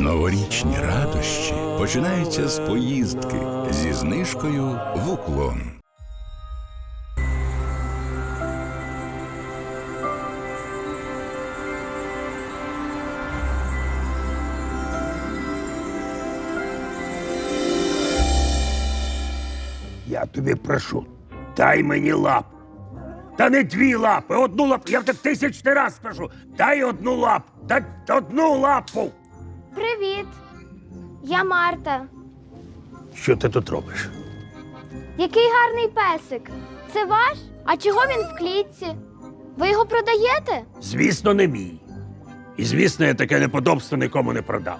Новорічні радощі починаються з поїздки зі знижкою в уклон. Я тобі прошу, дай мені лапу. Та не дві лапи, одну лапу. Я в тебе тисячний раз скажу. Дай одну лапу. Дай одну лапу. Привіт! Я Марта. Що ти тут робиш? Який гарний песик. Це ваш? А чого він в клітці? Ви його продаєте? Звісно, не мій. І звісно, я таке неподобство нікому не продав.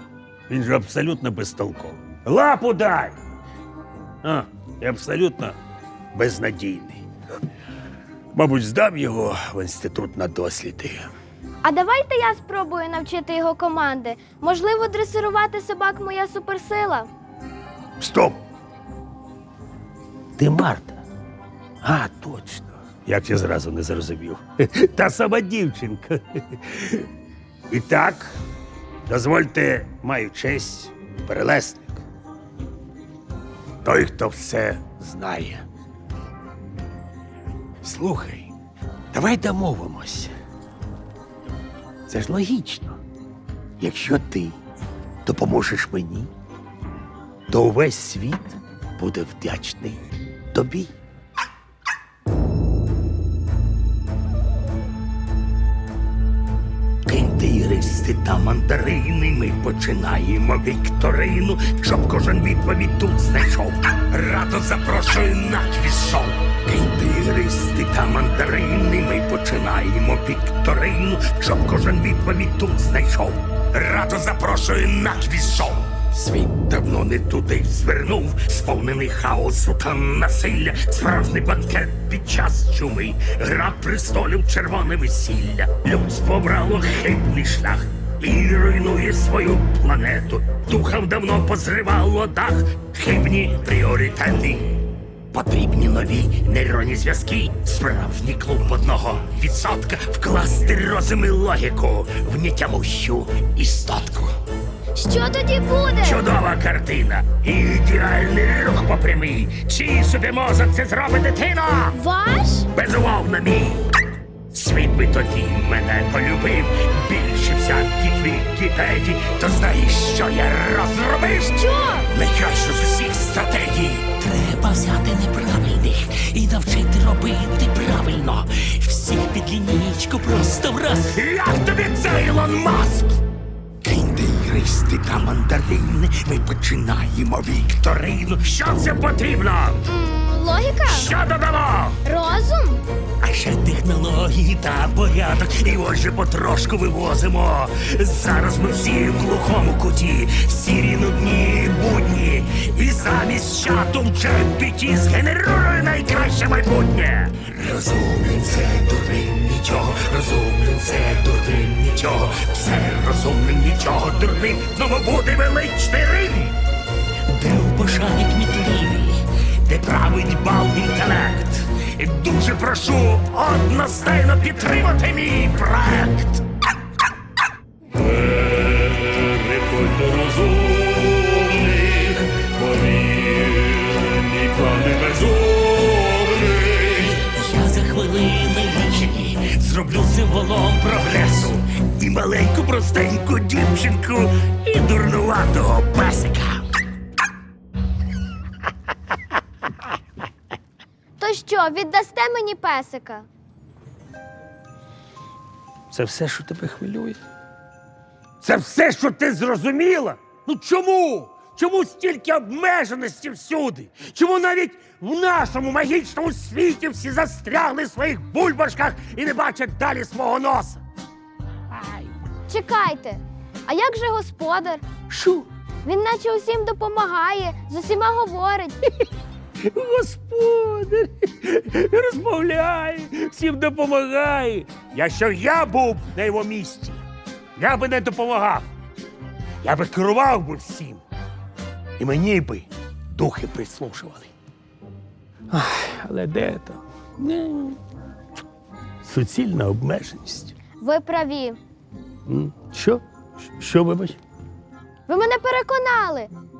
Він же абсолютно безтолковий. Лапу дай! А, і абсолютно безнадійний. Мабуть, здам його в інститут на досліди. А давайте я спробую навчити його команди. Можливо, дресирувати собак моя суперсила. Стоп! Ти Марта? А, точно. Як я зразу не зрозумів. Та сама дівчинка. І так, дозвольте, маю честь, перелесник. Той, хто все знає. Слухай, давай домовимося. Це ж логічно. Якщо ти допоможеш мені, то увесь світ буде вдячний тобі. Іристи та мандарини, ми починаємо вікторину, щоб кожен відповідь тут знайшов. Радо запрошую на квіз-шоу. Та мандарини, ми починаємо вікторину, щоб кожен відповідь тут знайшов. Радо запрошую на квіз-шоу. Світ давно не туди звернув, сповнений хаосу та насилля, справжній банкет під час чуми, гра престолів, червоне весілля. Людство обрало хибний шлях і руйнує свою планету. Духам давно позривало дах, хибні пріоритети. Потрібні нові нейронні зв'язки, справжній клуб одного відсотка, вкласти розум і логіку в нетямущу істотку. Що тоді буде? Чудова картина. Ідеальний рух по прямій. Чий собі мозок це зробить дитина? Ваш? Безумовно, мій. Світ би тоді мене полюбив більше всяких вікіпедій. То знаєш, що я розробив? Що? Найкращу з усіх стратегій. Треба взяти неправильних і навчити робити правильно. Всіх під лінійку просто враз. Як тобі це, Ілон Маск? Киньте ігристи та мандарини, ми починаємо вікторину. Що це потрібно? Логіка? Що додамо? Розум? А ще технології та порядок, і ось же потрошку вивозимо. Зараз ми всі в глухому куті, сірі нудні будні. І замість чату в GPT згенерує найкраще майбутнє. Розумний це дурним нічого, розумним це дурним нічого, все розумним нічого, дурним знову буде величний Рим. Одностайно підтримати мій проект. Приходьте розумний, повірний, плани безумний. Я за хвилини лічені зроблю символом прогресу. І маленьку простеньку дівчинку, і дурнуватого песика. То що, віддасте мені песика? Це все, що тебе хвилює? Це все, що ти зрозуміла? Ну чому? Чому стільки обмеженості всюди? Чому навіть в нашому магічному світі всі застрягли в своїх бульбашках і не бачать далі свого носа? Чекайте. А як же господар? Що? Він наче усім допомагає, з усіма говорить. Господар, розмовляє, всім допомагає. Якщо я був на його місці, я би не допомагав. Я би керував би всім. І мені би духи прислушували. Ах, але де то? Ну, Суцільна обмеженість. Ви праві. М? Що? Що, вибач? Ви мене переконали.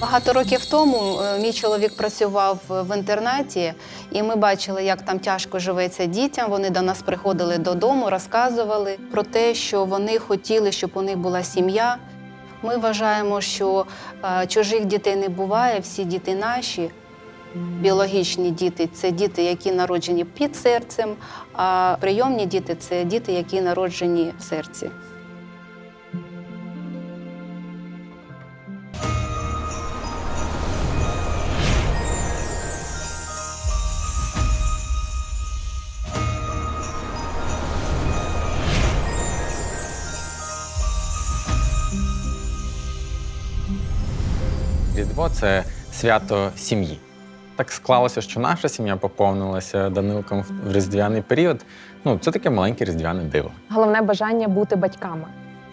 Багато років тому е, мій чоловік працював в інтернаті, і ми бачили, як там тяжко живеться дітям. Вони до нас приходили додому, розказували про те, що вони хотіли, щоб у них була сім'я. Ми вважаємо, що е, чужих дітей не буває, всі діти наші. Біологічні діти це діти, які народжені під серцем, а прийомні діти це діти, які народжені в серці. Різдво це свято сім'ї. Так склалося, що наша сім'я поповнилася Данилком в різдвяний період. Ну, це таке маленьке різдвяне диво. Головне бажання бути батьками.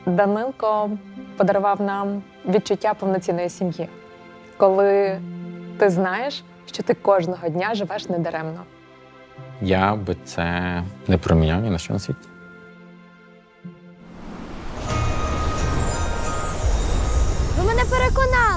Данилко подарував нам відчуття повноцінної сім'ї, коли ти знаєш, що ти кожного дня живеш недаремно. Я би це не проміняв ні на що на світі. Ви мене переконали.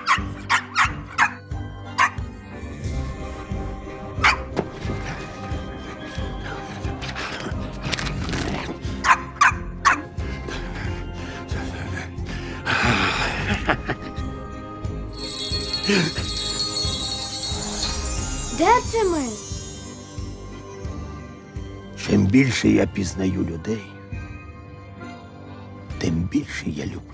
Де це ми? Чим більше я пізнаю людей, тим більше я люблю.